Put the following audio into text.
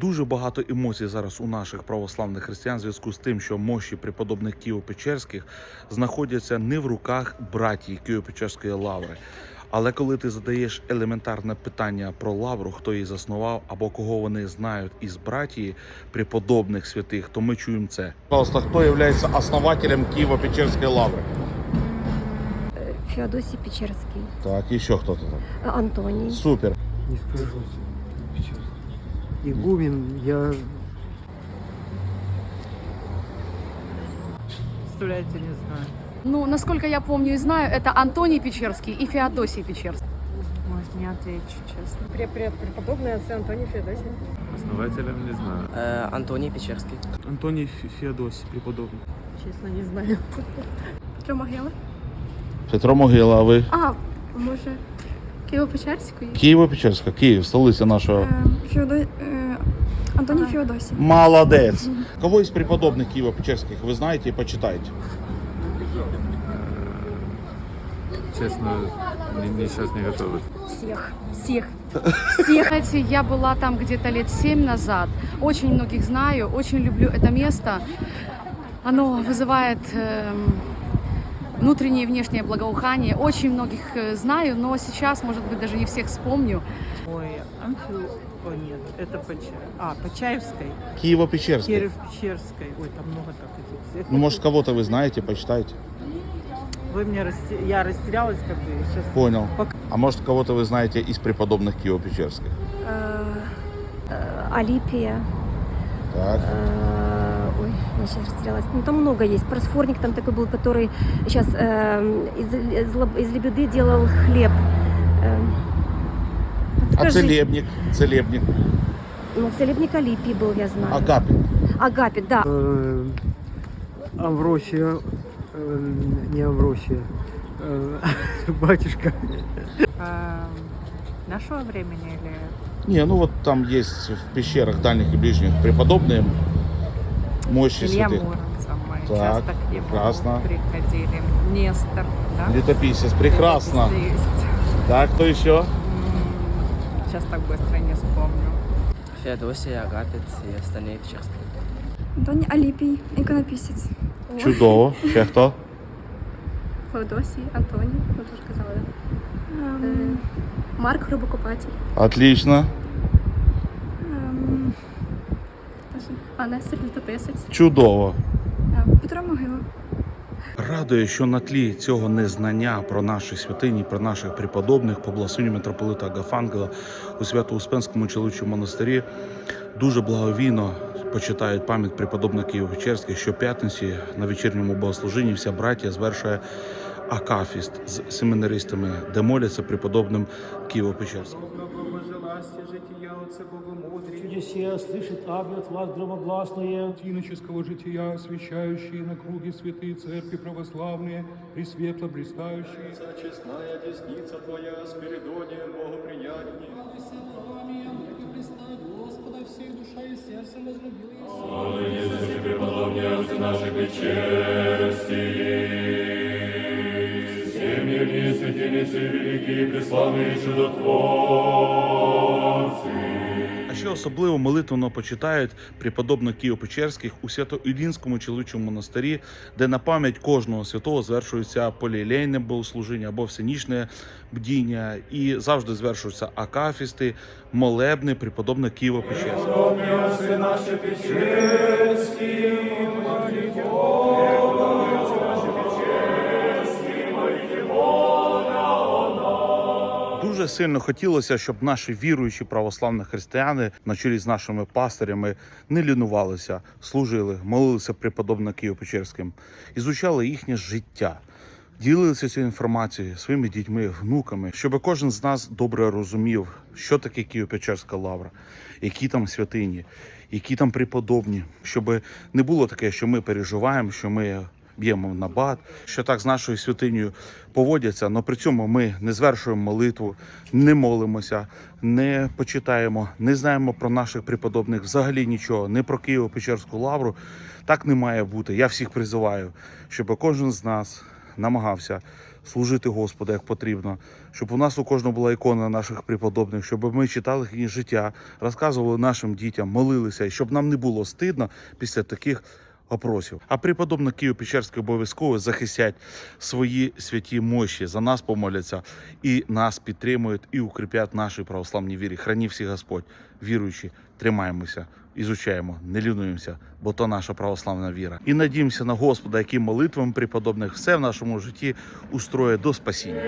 Дуже багато емоцій зараз у наших православних християн в зв'язку з тим, що мощі преподобних Києво-Печерських знаходяться не в руках братії Києво-Печерської лаври. Але коли ти задаєш елементарне питання про лавру, хто її заснував або кого вони знають із братії преподобних святих, то ми чуємо це. Пожалуйста, хто є основателем Києво-Печерської лаври? Феодосий Печерский, Так, і ще хто там? э, Антоний. Супер. Не скажу. Игумен, я Представляете, не знаю. Ну, насколько я помню и знаю, это Антоний Печерский и Феодосий Печерский. Может, не отвечу, честно. Преподобный отец Антоний Феодосий. Основателем не знаю. Э, Антоний Печерский. Антоний Фе- Феодосий, преподобный. Честно, не знаю. Петро Могила? Петро Могила, а ви? А, може, Києво-Печерської? Києво-Печерська, Київ, столиця нашого. Феодо... Антоній Феодосій. Молодець. Кого із преподобних Києво-Печерських ви знаєте і почитаєте? Честно, не, не, сейчас не готовы. Всех, всех, всех. Знаете, я была там где-то лет семь назад. Очень многих знаю, очень люблю это место. Оно вызывает эм, внутреннее и внешнее благоухание. Очень многих э, знаю, но сейчас, может быть, даже не всех вспомню. Ой, Амфил... О, нет, это Поча... А, Почаевской. Києво-Печерських. Киров-Печерской. Ой, там много так этих всех. Ну, может, кого-то вы знаете, почитайте. Вы меня расте... Я растерялась, как бы, сейчас... Понял. Пок- А может, кого-то вы знаете из преподобных Киево-Печерских? Алипия. Так. Э, Ой, я сейчас растерялась. Ну, там много есть. Просфорник там такой был, который сейчас из, из, лоб- из лебеды делал хлеб. Эм, А подскажите. целебник? Целебник. Ну, целебник Алипий был, я знаю. Агапит. Агапит, да. Э, Амвросия, э, не Амвросия, э, батюшка. Эм, Нашего времени или... Не, ну вот там есть в пещерах дальних и ближних преподобные мощи Илья святых. Муромцев мы Так, часто к нему прекрасно. приходили. Нестор, да? Летописец, прекрасно. Летописцы есть. Так, кто еще? Сейчас так быстро не вспомню. Феодосий, Агапит и остальные Печерские. Антоній Аліпій, іконописець. Чудово. Ще хто? Феодосій, Антоній, ви теж казали. Ем, Марк Грубокопатель. Отлично. Ем, А Нестор Літописець. Чудово. Петро Могила. Радує, що на тлі цього незнання про наші святині, про наших преподобних по благословенню митрополита Агафангела у Свято-Успенському чоловічому монастирі дуже благовійно почитають пам'ять преподобних Києво-Печерських щоп'ятниці на вечірньому богослужінні вся браття звершує акафіст з семінаристами, де моляться преподобним Києво-Печерським. Благожеластие жития Отца Богомудрия, Чудесе слышит Ави от вас громогласное. иноческого жития, освящающие на круге святые церкви православные, пресветло блистающие. Честная десница Твоя, Спиридонием Богоприятнее. А ще особливо молитвенно почитають преподобно Києво-Печерських у Свято-Ілінському чоловічому монастирі, де на пам'ять кожного святого звершується полілейне богослужіння або всенічне бдіння, і завжди звершуються акафісти, молебни преподобно Києво-Печерського. Дуже сильно хотілося, щоб наші віруючі православні християни на чолі з нашими пастирями не лінувалися, служили, молилися преподобно Києво-Печерським, ізучали їхнє життя, ділилися цією інформацією своїми дітьми, внуками, щоб кожен з нас добре розумів, що таке Києво-Печерська лавра, які там святині, які там преподобні, щоб не було таке, що ми переживаємо, що ми б'ємо на бат, що так з нашою святинею поводяться, але при цьому ми не звершуємо молитву, не молимося, не почитаємо, не знаємо про наших преподобних взагалі нічого, не про Києво-Печерську лавру. Так не має бути. Я всіх призиваю, щоб кожен з нас намагався служити Господу як потрібно, щоб у нас у кожного була ікона наших преподобних, щоб ми читали їхнє життя, розказували нашим дітям, молилися, і щоб нам не було стидно після таких опросів. А преподобні Києво-Печерські обов'язково захистять свої святі мощі, за нас помоляться і нас підтримують і укріплять нашій православній вірі. Храні всі Господь, віруючі, тримаємося, ізучаємо, не лінуємося, бо то наша православна віра. І надіємося на Господа, який молитвами преподобних все в нашому житті устроє до спасіння.